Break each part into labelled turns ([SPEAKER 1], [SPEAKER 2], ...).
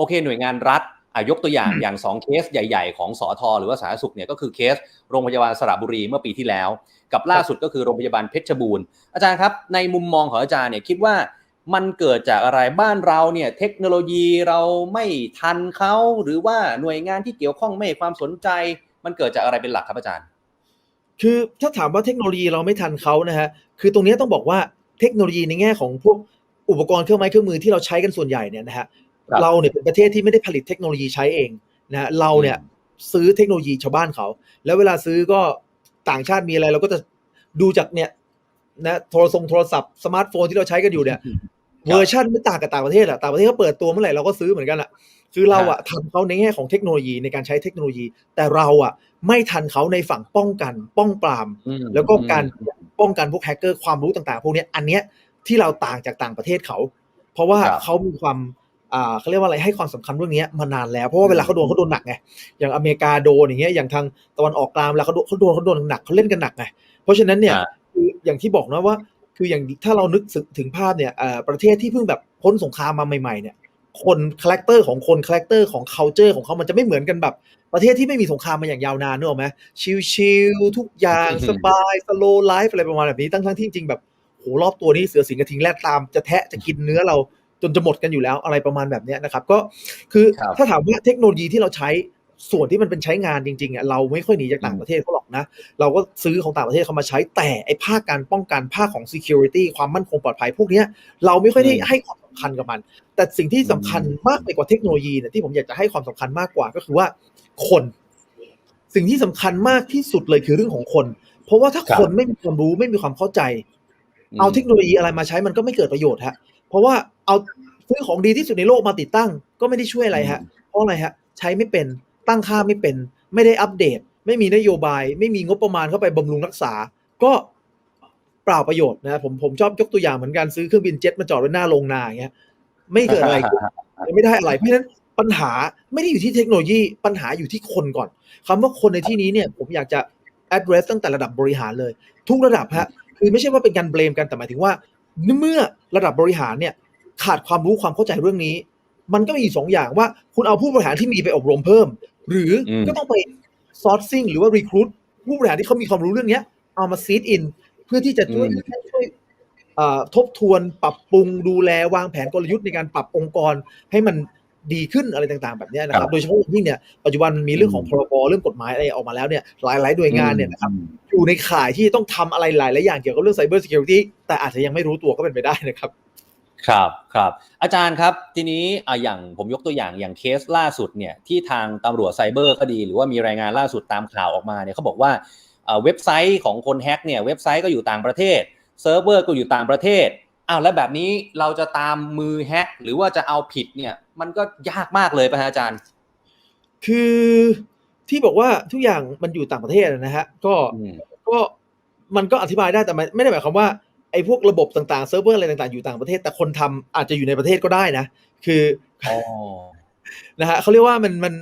[SPEAKER 1] โอเค หน่วยงานรัฐอะยกตัวอย่างอย่างสองเคสใหญ่ ๆ ของสอทหรือว่าสาธารณสุขเนี่ยก็คือเคสโรงพยาบาลสระบุรีเมื่อปีที่แล้ว กับล่าสุดก็คือโรงพยาบาลเพชรบูรณ์อาจารย์ครับในมุมมองของอาจารย์เนี่ยคิดว่ามันเกิดจากอะไรบ้านเราเนี่ยเทคโนโลยีเราไม่ทันเขาหรือว่าหน่วยงานที่เกี่ยวข้องไม่ให้ความสนใจ มันเกิดจากอะไรเป็นหลักครับอาจารย์
[SPEAKER 2] คือถ้าถามว่าเทคโนโลยีเราไม่ทันเขานะฮะคือตรงนี้ต้องบอกว่าเทคโนโลยีในแง่ของพวกอุปกรณ์เครื่องไม้เครื่องมือที่เราใช้กันส่วนใหญ่เนี่ยนะฮะ
[SPEAKER 1] ครับ
[SPEAKER 2] เราเนี่ยเป็นประเทศที่ไม่ได้ผลิตเทคโนโลยีใช้เองนะฮะเราเนี่ยซื้อเทคโนโลยีชาวบ้านเขา แล้วเวลาซื้อก็ต่างชาติมีอะไรเราก็จะดูจากเนี่ยนะโทรศัพท์โทรศัพท์สมาร์ทโฟนที่เราใช้กันอยู่เนี่ยเวอร์ชันไม่ต่างกับต่างประเทศอะต่างประเทศเขาเปิดตัวเมื่อไหร่เราก็ซื้อเหมือนกันอะคือเราอะทันเขาในแง่ของเทคโนโลยีในการใช้เทคโนโลยี แต่เราอะไม่ทันเขาในฝั่งป้องกัน ป้องปราม
[SPEAKER 1] อืม
[SPEAKER 2] แล้วก็การป้องกันพวกแฮกเกอร์ความรู้ต่างๆ พวกเนี้ยอันเนี้ยที่เราต่างจากต่างประเทศเขา เพราะว่า
[SPEAKER 1] ครับ
[SPEAKER 2] เขามีความอ่า เขาเรียกว่าอะไรให้ความสำคัญเรื่องเนี้ยมานานแล้วเพราะว่าเวลาเขาโดนเขาโดนหนักไงอย่างอเมริกาโดนอย่างเงี้ยอย่างทางตะวันออกกลางเวลาเขาโดนเขาโดนเขาโดนหนักเขาเล่นกันหนักไงเพราะฉะนั้นเนี่ย
[SPEAKER 1] อ่า
[SPEAKER 2] คืออย่างที่บอกนะว่า คืออย่างถ้าเรานึกถึงถึงภาพเนี่ยเอ่อประเทศที่เพิ่งแบบพ้นสงครามมาใหม่ๆเนี่ยคนคาแรคเตอร์ของคนคาแรคเตอร์ของ culture ของเขามันจะไม่เหมือนกันแบบประเทศที่ไม่มีสงครามมาอย่างยาวนานนึกออกไหมชิลๆทุกอย่าง
[SPEAKER 1] อืม
[SPEAKER 2] สบายสโลไลฟ์อะไรประมาณแบบนี้ตั้งทั้งที่จริงๆแบบโหรอบตัวนี้เสือสิงกระทิงแรดตามจะแทะจะกินเนื้อเรา จนจะหมดกันอยู่แล้วอะไรประมาณแบบเนี้ยนะครับ ก็คือ
[SPEAKER 1] ครับ
[SPEAKER 2] ถ้าถามว่าเทคโนโลยีที่เราใช้ส่วนที่มันเป็นใช้งานจริงๆอะเราไม่ค่อยหนีจากต่างประเทศเขาหรอกนะ เราก็ซื้อของต่างประเทศเขามาใช้แต่ไอ้ภาคการป้องกันภาคของ security ความมั่นคงปลอดภัยพวกเนี้ยเราไม่ค่อยได้
[SPEAKER 1] อืม
[SPEAKER 2] ให้ความสำคัญกับมัน แต่สิ่งที่สำคัญมากไปกว่าเทคโนโลยีเนี่ยที่ผมอยากจะให้ความสำคัญมากกว่าก็คือว่าคน สิ่งที่สำคัญมากที่สุดเลยคือเรื่องของคน เพราะว่าถ้า
[SPEAKER 1] ครับ
[SPEAKER 2] คนไม่มีความรู้ไม่มีความเข้าใจ เอาเทคโนโลยีอะไรมาใช้มันก็ไม่เกิดประโยชน์ฮะ เพราะว่าเอาซื้อของดีที่สุดในโลกมาติดตั้ง ก็ไม่ได้ช่วยอะไรฮะ เพราะอะไรฮะ ใช้ไม่เป็นตั้งค่าไม่เป็น ไม่ได้อัปเดต ไม่มีนโยบาย ไม่มีงบประมาณเข้าไปบำรุงรักษา ก็เปล่าประโยชน์นะผมผมชอบยกตัวอย่างเหมือนกันซื้อเครื่องบินเจ็ตมาจอดไว้หน้าโรงนาอย่างเงี้ยไม่เกิดอะไรขึ้นไม่ได้อะไรเพราะฉะนั้นปัญหาไม่ได้อยู่ที่เทคโนโลยีปัญหาอยู่ที่คนก่อนคำว่าคนในที่นี้เนี่ยผมอยากจะ address ตั้งแต่ระดับบริหารเลย ทุกระดับฮะคือไม่ใช่ว่าเป็นการเบลมกันแต่หมายถึงว่า เมื่อระดับบริหารเนี่ยขาดความรู้ความเข้าใจเรื่องนี้ มันก็มีอยู่สองอย่างว่าคุณเอาผู้บริหารที่มีไปอบรมเพิ่ม หรืออ
[SPEAKER 1] ม
[SPEAKER 2] ก็ต้องไป sourcing หรือว่า recruit ผู้บริหารที่เขามีความรู้เรื่องเนี้ยเอามา seed in เพื่อที่จะช่วยช่วยเอ่อทบทวนปรับปรุงดูแลวางแผนกลยุทธ์ในการปรับองค์กรให้มัน ดีขึ้นอะไรต่างๆแบบเนี้ยนะค
[SPEAKER 1] ครั
[SPEAKER 2] รับ
[SPEAKER 1] บ
[SPEAKER 2] โดยเฉพาะอย่างยิ่งเนี่ยปัจจุบันมีเรื่องของ
[SPEAKER 1] อืม
[SPEAKER 2] พรบเรื่องกฎหมายอะไรออกมาแล้วเนี่ยหลายๆหน่วยงานเนี่ยนะครับ
[SPEAKER 1] อืม
[SPEAKER 2] อยู่ในข่ายที่ต้องทำอะไรหลายๆอย่างเกี่ยวกับเรื่อง Cyber Security แต่อาจจะยังไม่รู้ตัวก็เป็นไปได้นะครับ
[SPEAKER 1] ครับครับอาจารย์ครับทีนี้อะอย่างผมยกตัวอย่างอย่างเคสล่าสุดเนี่ยที่ทางตำรวจไซเบอร์ก็ดี หรือว่ามีรายงานล่าสุดตามข่าวออกมาเนี่ยเขาบอกว่าเอ่อเว็บไซต์ของคนแฮ็กเนี่ยเว็บไซต์ก็อยู่ต่างประเทศเซิร์ฟเวอร์ก็อยู่ต่างประเทศ อ้าวแล้วแบบนี้เราจะตามมือแฮ็กหรือว่าจะเอาผิดเนี่ย มันก็ยากมากเลยป่ะฮะอาจารย์
[SPEAKER 2] คือที่บอกว่าทุกอย่างมันอยู่ต่างประเทศนะฮะ ก็
[SPEAKER 1] อืม
[SPEAKER 2] ก็มันก็อธิบายได้แต่มันไม่ได้หมายความว่าไอ้พวกระบบต่างๆเซิร์ฟเวอร์อะไรต่างๆอยู่ต่างประเทศ แต่คนทำอาจจะอยู่ในประเทศก็ได้นะ คือ
[SPEAKER 1] อ๋อ
[SPEAKER 2] นะฮะเขาเรียกว่ามันมัน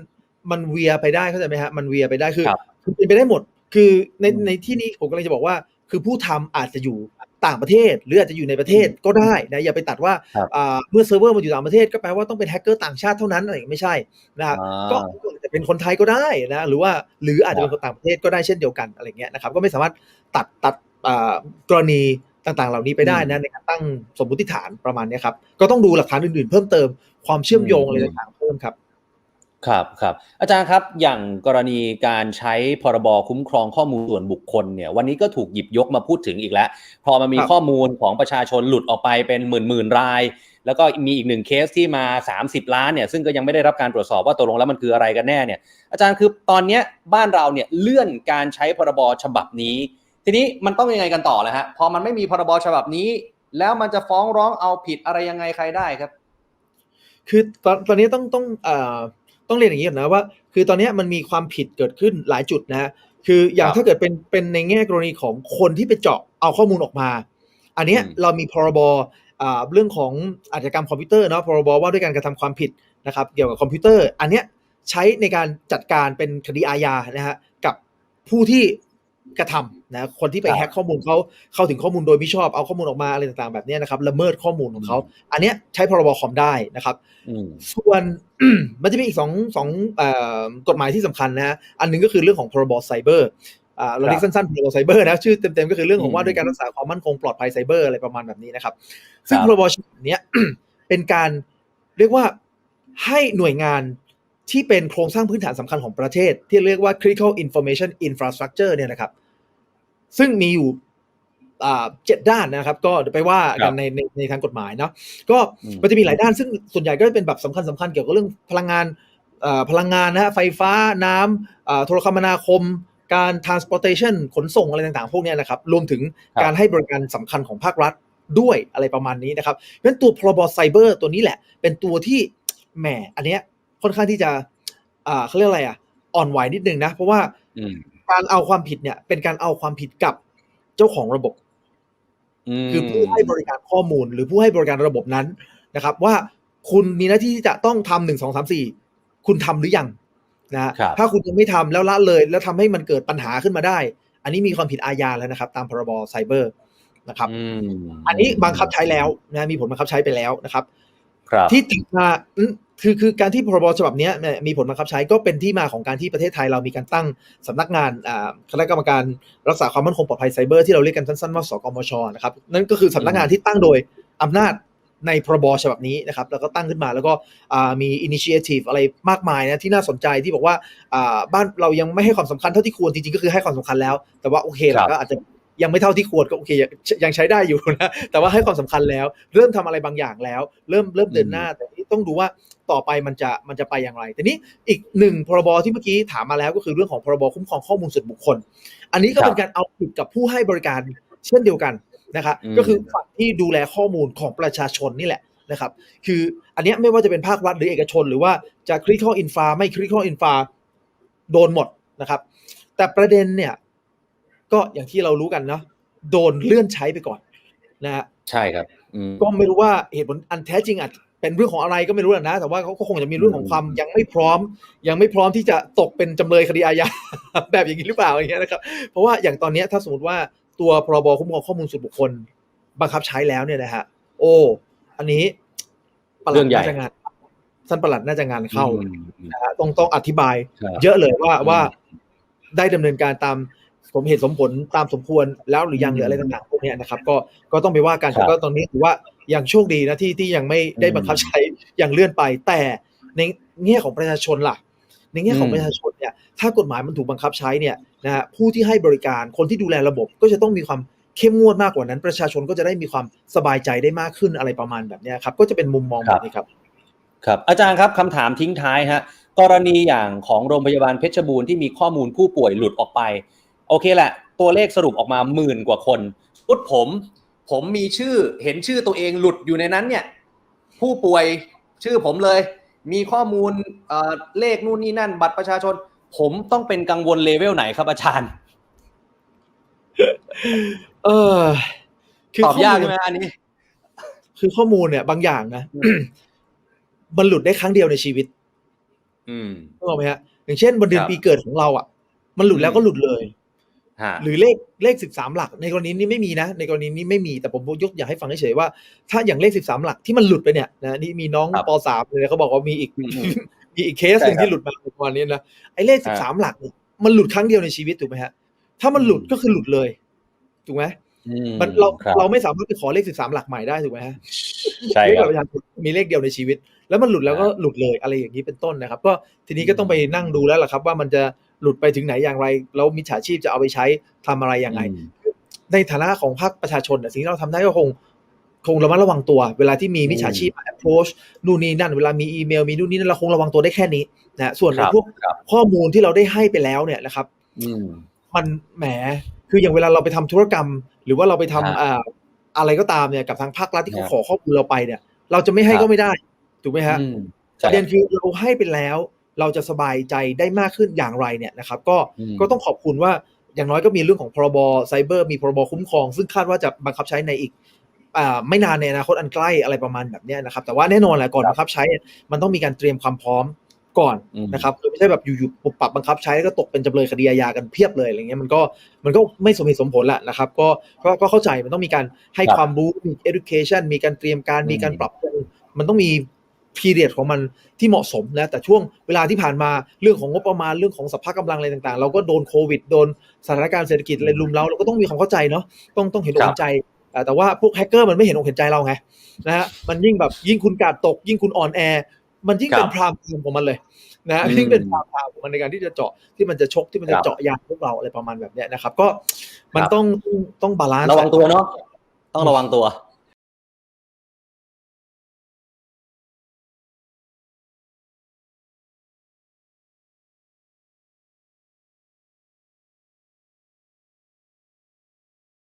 [SPEAKER 2] มันเวียไปได้เข้าใจไหมฮะมันเวียไปได้คือ
[SPEAKER 1] ครับ
[SPEAKER 2] คือเป็นไปได้หมด คือใน
[SPEAKER 1] อืม
[SPEAKER 2] ในที่นี้ผมกำลังจะบอกว่า คือผู้ทำอาจจะอยู่ ต่างประเทศ หรืออาจจะอยู่ในประเทศก็ได้นะอย่าไปตัดว่า
[SPEAKER 1] ครับ
[SPEAKER 2] อ่าเมื่อเซิร์ฟเวอร์มันอยู่ต่างประเทศก็แปลว่าต้องเป็นแฮกเกอร์ต่างชาติเท่านั้นอะไรอย่างเงี้ยไม่ใช่นะครับ
[SPEAKER 1] อ่า
[SPEAKER 2] ก็อาจจะเป็นคนไทยก็ได้นะหรือว่าหรืออาจจะเป็นคนต่างประเทศก็ได้เช่นเดียวกันอะไรเงี้ยนะครับก็ไม่สามารถตัดตัดอ่ากรณีต่างๆ เหล่านี้ไปได้นะในการตั้งสมมติฐานประมาณเนี้ยครับก็ต้องดูหลักฐานอื่นๆ เพิ่มเติมความเชื่อมโยงอะไรต่างๆเพิ่มครับ
[SPEAKER 1] ครับครับอาจารย์ครับอย่างกรณีการใช้พรบคุ้มครองข้อมูลส่วนบุคคลเนี่ยวันนี้ก็ถูกหยิบยกมาพูดถึงอีกแล้ว พอมันมี
[SPEAKER 2] ครับ
[SPEAKER 1] ข้อมูลของประชาชนหลุดออกไปเป็นหมื่นหมื่นราย แล้วก็มีอีกหนึ่งเคสที่มา 30 ล้านเนี่ยซึ่งก็ยังไม่ได้รับการตรวจสอบว่าตกลงแล้วมันคืออะไรกันแน่เนี่ยอาจารย์คือตอนเนี้ยบ้านเราเนี่ยเลื่อนการใช้พรบฉบับนี้ ทีนี้มันต้องยังไงกันต่อเลยฮะพอมันไม่มีพรบฉบับนี้ แล้วมันจะฟ้องร้องเอาผิดอะไรยังไงใครได้ครับ
[SPEAKER 2] คือตอนตอนนี้ต้องต้องเอ่อ ต้องเรียนอย่างนี้ก่อนนะว่า คือตอนนี้มันมีความผิดเกิดขึ้นหลายจุดนะฮะคืออย่าง
[SPEAKER 1] ครับ
[SPEAKER 2] ถ้าเกิดเป็นเป็นในแง่กรณีของคนที่ไปเจาะเอาข้อมูลออกมา อันเนี้ย
[SPEAKER 1] อืม
[SPEAKER 2] เรามีพรบอ่าเรื่องของอาชญากรรมคอมพิวเตอร์เนาะพรบว่าด้วยการกระทำความผิดนะครับ เกี่ยวกับคอมพิวเตอร์ อันเนี้ยใช้ในการจัดการเป็นคดีอาญานะฮะกับผู้ที่ กระทำนะคนที่ไป
[SPEAKER 1] ครับ
[SPEAKER 2] แฮ็กข้อมูลเขาเข้าถึงข้อมูลโดยไม่ชอบเอาข้อมูลออกมาอะไรต่างๆแบบเนี้ยนะครับละเมิดข้อมูลของเขา อันเนี้ยใช้พรบคอมได้นะครับ
[SPEAKER 1] อืม
[SPEAKER 2] ส่วนมันจะมีอีกสองสองเอ่อกฎหมายที่สำคัญนะฮะอันหนึงก็คือเรื่องของพรบไซเบอร์อ่าเราเรียกสั้นๆพรบไซเบอร์นะชื่อเต็มๆก็คือเรื่องของว่า
[SPEAKER 1] อืม
[SPEAKER 2] ด้วยการรักษาความมั่นคงปลอดภัยไซเบอร์อะไรประมาณแบบนี้นะครับ ซึ่ง
[SPEAKER 1] ครับ
[SPEAKER 2] พรบฉบับเนี้ยเป็นการเรียกว่าให้หน่วยงานที่เป็นโครงสร้างพื้นฐานสำคัญของประเทศ ที่เรียกว่า critical information infrastructure เนี่ยนะครับ ซึ่งมีอยู่อ่าเจ็ดด้านนะครับ ก็เดี๋ยวไปว่ากันในในในทางกฎหมายเนาะก็
[SPEAKER 1] อืม
[SPEAKER 2] มันจะมีหลายด้านซึ่งส่วนใหญ่ก็เป็นแบบสำคัญสำคัญเกี่ยวกับเรื่องพลังงานเอ่อพลังงานนะฮะไฟฟ้าน้ำอ่าโทรคมนาคม การ transportation ขนส่งอะไรต่างๆ พวกเนี้ยนะครับ รวมถึง
[SPEAKER 1] ครับ
[SPEAKER 2] การให้บริการสำคัญของภาครัฐด้วยอะไรประมาณนี้นะครับ เพราะฉะนั้นตัวพรบไซเบอร์ตัวนี้แหละ เป็นตัวที่แหมอันเนี้ยค่อนข้างที่จะอ่าเขาเรียกอะไรอะอ่อนไหวนิดนึงนะ เพราะว่า
[SPEAKER 1] อืม
[SPEAKER 2] การเอาความผิดเนี่ย เป็นการเอาความผิดกับเจ้าของระบบ
[SPEAKER 1] ม
[SPEAKER 2] คือผู้ให้บริการข้อมูล หรือผู้ให้บริการระบบนั้นนะครับ ว่าคุณมีหน้าที่ที่จะต้องทำหนึ่งสองสามสี่คุณทำหรือยังนะฮะ
[SPEAKER 1] ครับ
[SPEAKER 2] ถ้าคุณยังไม่ทำแล้วละเลย แล้วทำให้มันเกิดปัญหาขึ้นมาได้ อันนี้มีความผิดอาญาแล้วนะครับ ตามพรบไซเบอร์นะครับ
[SPEAKER 1] อืม
[SPEAKER 2] อันนี้บังคับใช้แล้วนะมีผลบังคับใช้ไปแล้วนะครับ
[SPEAKER 1] ครับ
[SPEAKER 2] ที่ติดมาอืม คือคือการที่พรบฉบับเนี้ยเนี่ยมีผลบังคับใช้ก็เป็นที่มาของการที่ประเทศไทยเรามีการตั้งสำนักงานอ่าคณะกรรมการรักษาความมั่นคงปลอดภัยไซเบอร์ที่เราเรียกกันสั้นๆว่าสกมชนะครับนั่นก็คือสำนักงานที่ตั้งโดยอำนาจในพรบฉบับนี้นะครับแล้วก็ตั้งขึ้นมาแล้วก็อ่ามีอินิเชทีฟอะไรมากมายนะที่น่าสนใจที่บอกว่าอ่าบ้านเรายังไม่ให้ความสำคัญเท่าที่ควรจริงๆก็คือให้ความสำคัญแล้ว แต่ว่าโอเคแห
[SPEAKER 1] ครั
[SPEAKER 2] ละ
[SPEAKER 1] บ
[SPEAKER 2] ก็อาจจะ ยังไม่เท่าที่ควรก็โอเคยังยังใช้ได้อยู่นะแต่ว่าให้ความสำคัญแล้ว เริ่มทำอะไรบางอย่างแล้ว เริ่มเริ่มเดินหน้า แต่นี่ต้องดูว่าต่อไปมันจะมันจะไปอย่างไรแต่นี้อีกหนึ่งพรบที่เมื่อกี้ถามมาแล้วก็คือเรื่องของพรบคุ้มครองข้อมูลส่วนบุคคล อันนี้ก็
[SPEAKER 1] ครับ
[SPEAKER 2] เป็นการเอาผิดกับผู้ให้บริการเช่นเดียวกันนะครับ
[SPEAKER 1] อืม
[SPEAKER 2] ก็คือฝั่งที่ดูแลข้อมูลของประชาชนนี่แหละนะครับ คืออันเนี้ยไม่ว่าจะเป็นภาครัฐหรือเอกชน หรือว่าจะ critical infra ไม่ critical infra โดนหมดนะครับ แต่ประเด็นเนี่ย ก็อย่างที่เรารู้กันเนาะโดนเลื่อนใช้ไปก่อนนะฮะ
[SPEAKER 1] ใช่ครับอืม
[SPEAKER 2] ก็ไม่รู้ว่าเหตุผลอันแท้จริงอาจเป็นเรื่องของอะไรก็ไม่รู้แหละนะ แต่ว่าเขาก็คงจะมีเรื่องของความยังไม่พร้อม ยังไม่พร้อมที่จะตกเป็นจำเลยคดีอาญาแบบอย่างนี้หรือเปล่าอย่างเงี้ยนะครับ เพราะว่าอย่างตอนเนี้ยถ้าสมมติว่าตัวพรบคุ้มครองข้อมูลส่วนบุคคล บังคับใช้แล้วเนี่ยนะฮะโอ้อันนี้ปลั
[SPEAKER 1] เรื่
[SPEAKER 2] ด
[SPEAKER 1] องใหญ่
[SPEAKER 2] น่าจะงานท่านประหลัดน่าจะงานเข้า
[SPEAKER 1] อืมอืม
[SPEAKER 2] นะฮะต้องต้องอธิบาย
[SPEAKER 1] ครับ
[SPEAKER 2] เยอะเลยว่า
[SPEAKER 1] อืม
[SPEAKER 2] ว่าได้ดำเนินการตาม สมเหตุสมผลตามสมควรแล้วหรือยัง
[SPEAKER 1] อืม
[SPEAKER 2] หรืออะไรต่างๆพวกเนี้ยนะครับ ก็ก็ต้องไปว่ากัน
[SPEAKER 1] ครับ
[SPEAKER 2] แต่ก็ตอนนี้ถือว่ายังโชคดีนะที่ที่ยังไม่ได้
[SPEAKER 1] อืม
[SPEAKER 2] บังคับใช้อย่างเลื่อนไป แต่ในแง่ของประชาชนล่ะ ในแง่ของ
[SPEAKER 1] อืม
[SPEAKER 2] ประชาชนเนี่ยถ้ากฎหมายมันถูกบังคับใช้เนี่ยนะฮะผู้ที่ให้บริการคนที่ดูแลระบบก็จะต้องมีความเข้มงวดมากกว่านั้น ประชาชนก็จะได้มีความสบายใจได้มากขึ้นอะไรประมาณแบบเนี้ยครับ ก็จะเป็นมุมมองแบบนี้ครับ
[SPEAKER 1] ครับอาจารย์ครับคำถามทิ้งท้ายฮะกรณีอย่างของโรงพยาบาลเพชรบูรณ์ที่มีข้อมูลผู้ป่วยหลุดออกไป โอเคแหละ ตัวเลขสรุปออกมาหมื่นกว่าคนพุดผม ผมมีชื่อเห็นชื่อตัวเองหลุดอยู่ในนั้นเนี่ย ผู้ป่วยชื่อผมเลย มีข้อมูลเอ่อเลขนู่นนี่นั่น บัตรประชาชน ผมต้องเป็นกังวลเลเวลไหนครับอาจารย์
[SPEAKER 2] เออคือ
[SPEAKER 1] ตอบยาก
[SPEAKER 2] ข้
[SPEAKER 1] ใช่
[SPEAKER 2] มูล
[SPEAKER 1] ไหมอันนี้
[SPEAKER 2] คือข้อมูลเนี่ย บางอย่างนะ
[SPEAKER 1] อืม
[SPEAKER 2] มันหลุดได้ครั้งเดียวในชีวิต
[SPEAKER 1] อืม
[SPEAKER 2] นึกออกไหมฮะอย่างเช่นวันเดือน
[SPEAKER 1] ครับ
[SPEAKER 2] ปีเกิดของเราอะ มันหลุดแล้ว
[SPEAKER 1] อืม
[SPEAKER 2] ก็หลุดเลย
[SPEAKER 1] ฮะ
[SPEAKER 2] หรือเลขเลขสิบสามหลัก ในกรณีนี้ไม่มีนะ ในกรณีนี้ไม่มีแต่ผมยกอยากให้ฟังเฉยๆว่า ถ้าอย่างเลขสิบสามหลักที่มันหลุดไปเนี่ยนะนี่มีน้อง
[SPEAKER 1] ครับ
[SPEAKER 2] ปสามเลยเขาบอกว่ามีอีก
[SPEAKER 1] อืม
[SPEAKER 2] มีอีกเคสหนึ่ง
[SPEAKER 1] ใช่ครับ
[SPEAKER 2] ที่หลุดมาประมาณนี้นะไอ้เลขสิบสามหลักเนี่ยมันหลุดครั้งเดียวในชีวิตถูกไหมฮะถ้ามันหลุด
[SPEAKER 1] อืม
[SPEAKER 2] ก็คือหลุดเลยถูกไหม
[SPEAKER 1] อืม
[SPEAKER 2] มันเรา
[SPEAKER 1] ครับ
[SPEAKER 2] เราไม่สามารถไปขอเลขสิบสามหลักใหม่ได้ถูกไหมฮะ
[SPEAKER 1] ใช่
[SPEAKER 2] เลข
[SPEAKER 1] ครับ
[SPEAKER 2] บัตรประชาชนมีเลขเดียวในชีวิต แล้วมันหลุดแล้วก็
[SPEAKER 1] อ่า
[SPEAKER 2] หลุดเลยอะไรอย่างนี้เป็นต้นนะครับ ก็ทีนี้ก็ต้องไปนั่งดูแล้วล่ะครับ ว่ามันจะ หลุดไปถึงไหนอย่างไร แล้วมิจฉาชีพจะเอาไปใช้ทำอะไรยังไง
[SPEAKER 1] อืม
[SPEAKER 2] ในฐานะของภาคประชาชนน่ะสิ่งที่เราทำได้ก็คงคงระมัดระวังตัว เวลาที่มีมิจฉาชีพมา approach นู่นนี่นั่น เวลามีอีเมลมีนู่นนี่นั่นเราคงระวังตัวได้แค่นี้นะส่วน
[SPEAKER 1] ค
[SPEAKER 2] ใน
[SPEAKER 1] รับ
[SPEAKER 2] พวก
[SPEAKER 1] ครับ
[SPEAKER 2] ข้อมูลที่เราได้ให้ไปแล้วเนี่ยนะครับ
[SPEAKER 1] อืม
[SPEAKER 2] มันแหมคืออย่างเวลาเราไปทำธุรกรรม หรือว่าเราไปทำ
[SPEAKER 1] ฮะ
[SPEAKER 2] อ่าอะไรก็ตามเนี่ยกับทางภาครัฐที่เขา
[SPEAKER 1] ฮะ
[SPEAKER 2] ขอข้อมูลเราไปเนี่ย เราจะไม่ให้
[SPEAKER 1] ครับ
[SPEAKER 2] ก็ไม่ได้ถูกไหมฮะ
[SPEAKER 1] อืม
[SPEAKER 2] ป
[SPEAKER 1] ใช่
[SPEAKER 2] ระเด็นคือเราให้ไปแล้ว เราจะสบายใจได้มากขึ้นอย่างไรเนี่ยนะครับก็
[SPEAKER 1] อืม
[SPEAKER 2] ก็ต้องขอบคุณว่าอย่างน้อยก็มีเรื่องของพรบไซเบอร์มีพรบคุ้มครอง ซึ่งคาดว่าจะบังคับใช้ในอีกอ่าไม่นานในอนาคตอันใกล้อะไรประมาณแบบเนี้ยนะครับ แต่ว่าแน่นอนแหละก่อนบังคับใช้มันต้องมีการเตรียมความพร้อมก่อน
[SPEAKER 1] อืม
[SPEAKER 2] นะครับคือไม่ใช่แบบอยู่ๆปุบปรับบังคับใช้แล้วก็ตกเป็นจำเลยคดีอาญากันเพียบเลยอะไรเงี้ยมันก็มันก็ไม่สมเหตุสมผลแหละนะครับก็ก็ก็เข้าใจมันต้องมีการให้
[SPEAKER 1] ครับ
[SPEAKER 2] ความรู้มี education มีการเตรียมการ
[SPEAKER 1] อืม
[SPEAKER 2] มีการปรับปรุงมันต้องมี period ของมันที่เหมาะสมนะแต่ช่วงเวลาที่ผ่านมาเรื่องของงบประมาณเรื่องของสภาพกำลังอะไรต่างๆ เราก็โดนโควิดโดนสถานการณ์เศรษฐกิจอะไรรุมเราเราก็ต้องมีความเข้าใจเนาะต้องต้องเห็นอก
[SPEAKER 1] ครับ
[SPEAKER 2] เห็นใจแต่แต่ว่าพวกแฮกเกอร์มันไม่เห็นอกเห็นใจเราไงนะฮะมันยิ่งแบบยิ่งคุณกาดตก ยิ่งคุณอ่อนแอ มันยิ่งเป็น
[SPEAKER 1] ครับ
[SPEAKER 2] พรามทีมของมันเลยนะฮะ
[SPEAKER 1] อืม
[SPEAKER 2] ยิ่งเป็นพรามทางของมันในการที่จะเจาะที่มันจะชกที่มัน
[SPEAKER 1] ค
[SPEAKER 2] จะ
[SPEAKER 1] รับ
[SPEAKER 2] เจาะยางพวกเราอะไรประมาณแบบเนี้ยนะครับ ก็มัน
[SPEAKER 1] ครับ
[SPEAKER 2] ต้องต้องบาลานซ์
[SPEAKER 1] ระวังตัวเนาะต้องระวังตัว